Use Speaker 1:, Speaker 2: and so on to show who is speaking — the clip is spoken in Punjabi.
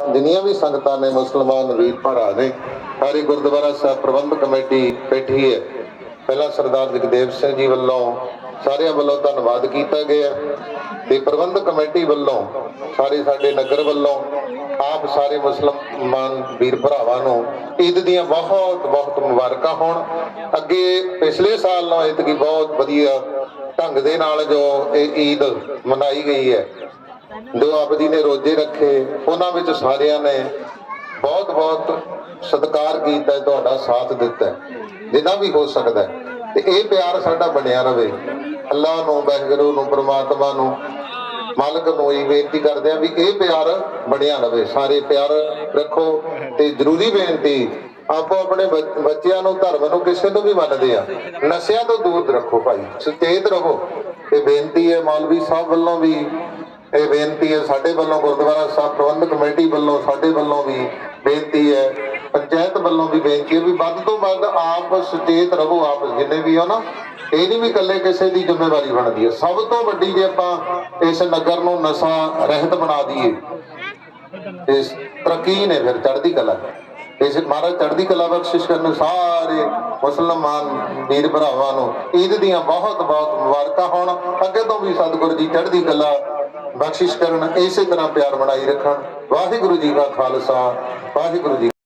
Speaker 1: ਜਿੰਨੀਆਂ ਵੀ ਸੰਗਤਾਂ ਨੇ ਮੁਸਲਮਾਨ ਵੀਰ ਭਰਾ ਨੇ, ਸਾਰੀ ਗੁਰਦੁਆਰਾ ਸਾਹਿਬ ਪ੍ਰਬੰਧ ਕਮੇਟੀ ਬੈਠੀ ਹੈ। ਪਹਿਲਾਂ ਸਰਦਾਰ ਜਗਦੇਵ ਸਿੰਘ ਜੀ ਵੱਲੋਂ ਸਾਰਿਆਂ ਵੱਲੋਂ ਧੰਨਵਾਦ ਕੀਤਾ ਗਿਆ ਤੇ ਪ੍ਰਬੰਧ ਕਮੇਟੀ ਵੱਲੋਂ ਸਾਰੇ ਸਾਡੇ ਨਗਰ ਵੱਲੋਂ ਆਪ ਸਾਰੇ ਮੁਸਲਮਾਨ ਵੀਰ ਭਰਾਵਾਂ ਨੂੰ ਈਦ ਦੀਆਂ ਬਹੁਤ ਬਹੁਤ ਮੁਬਾਰਕਾਂ ਹੋਣ। ਅੱਗੇ ਪਿਛਲੇ ਸਾਲ ਨਾਲੋਂ ਇਤਕੀ ਬਹੁਤ ਵਧੀਆ ਢੰਗ ਦੇ ਨਾਲ ਜੋ ਇਹ ਈਦ ਮਨਾਈ ਗਈ ਹੈ। ਜੋ ਆਪ ਜੀ ਨੇ ਰੋਜ਼ੇ ਰੱਖੇ, ਉਹਨਾਂ ਵਿੱਚ ਸਾਰਿਆਂ ਨੇ ਬਹੁਤ ਬਹੁਤ ਸਤਿਕਾਰ ਕੀਤਾ ਤੁਹਾਡਾ ਸਾਥ ਦਿੱਤਾ। ਜਿੰਨਾ ਵੀ ਹੋ ਸਕਦਾ ਹੈ। ਤੇ ਇਹ ਪਿਆਰ ਸਾਡਾ ਬਣਿਆ ਰਵੇ। ਅੱਲਾਹ ਨੂੰ, ਵਾਹਿਗੁਰੂ ਨੂੰ, ਪ੍ਰਮਾਤਮਾ ਨੂੰ, ਮਾਲਕ ਨੂੰ ਇਹ ਬੇਨਤੀ ਕਰਦੇ ਆ ਵੀ ਇਹ ਪਿਆਰ ਬਣਿਆ ਰਵੇ। ਸਾਰੇ ਪਿਆਰ ਰੱਖੋ ਤੇ ਜ਼ਰੂਰੀ ਬੇਨਤੀ, ਆਪੋ ਆਪਣੇ ਬੱਚ- ਬੱਚਿਆਂ ਨੂੰ, ਧਰਮ ਨੂੰ ਕਿਸੇ ਨੂੰ ਵੀ ਮੰਨਦੇ ਆ ਨਸ਼ਿਆਂ ਤੋਂ ਦੂਰ ਰੱਖੋ ਭਾਈ। ਸੁਚੇਤ ਰਹੋ। ਤੇ ਬੇਨਤੀ ਹੈ ਮੌਲਵੀ ਸਾਹਿਬ ਵੱਲੋਂ ਵੀ ਇਹ ਬੇਨਤੀ ਹੈ, ਸਾਡੇ ਵੱਲੋਂ ਗੁਰਦੁਆਰਾ ਸਾਹਿਬ ਪ੍ਰਬੰਧਕ ਕਮੇਟੀ ਵੱਲੋਂ, ਸਾਡੇ ਵੱਲੋਂ ਵੀ ਬੇਨਤੀ ਹੈ, ਪੰਚਾਇਤ ਵੱਲੋਂ ਵੀ ਬੇਨਤੀ ਹੈ ਵੀ ਵੱਧ ਤੋਂ ਵੱਧ ਆਪ ਸੁਚੇਤ ਰਹੋ, ਆਪ ਜਿੰਨੇ ਵੀ ਹੋ ਨਾ, ਇਹ ਨਹੀਂ ਵੀ ਇਕੱਲੇ ਕਿਸੇ ਦੀ ਜ਼ਿੰਮੇਵਾਰੀ ਬਣਦੀ ਹੈ। ਸਭ ਤੋਂ ਵੱਡੀ ਜੇ ਆਪਾਂ ਇਸ ਨਗਰ ਨੂੰ ਨਸ਼ਾ ਰਹਿਤ ਬਣਾ ਦਈਏ, ਇਸ ਤਰੱਕੀ ਨੇ ਫਿਰ ਚੜ੍ਹਦੀ ਕਲਾ। ਇਸ ਮਹਾਰਾਜ ਚੜ੍ਹਦੀ ਕਲਾ ਬਖਸ਼ਿਸ਼ ਕਰਨ ਸਾਰੇ ਮੁਸਲਮਾਨ ਵੀਰ ਭਰਾਵਾਂ ਨੂੰ, ਈਦ ਦੀਆਂ ਬਹੁਤ ਬਹੁਤ ਮੁਬਾਰਕਾਂ ਹੋਣ। ਅੱਗੇ ਤੋਂ ਵੀ ਸਤਿਗੁਰੂ ਜੀ ਚੜ੍ਹਦੀ ਕਲਾ ਬਖਸ਼ਿਸ਼ ਕਰਨ ਇਸੇ ਤਰ੍ਹਾਂ ਪਿਆਰ ਬਣਾਈ ਰੱਖਣ। ਵਾਹਿਗੁਰੂ ਜੀ ਕਾ ਖਾਲਸਾ ਵਾਹਿਗੁਰੂ ਜੀ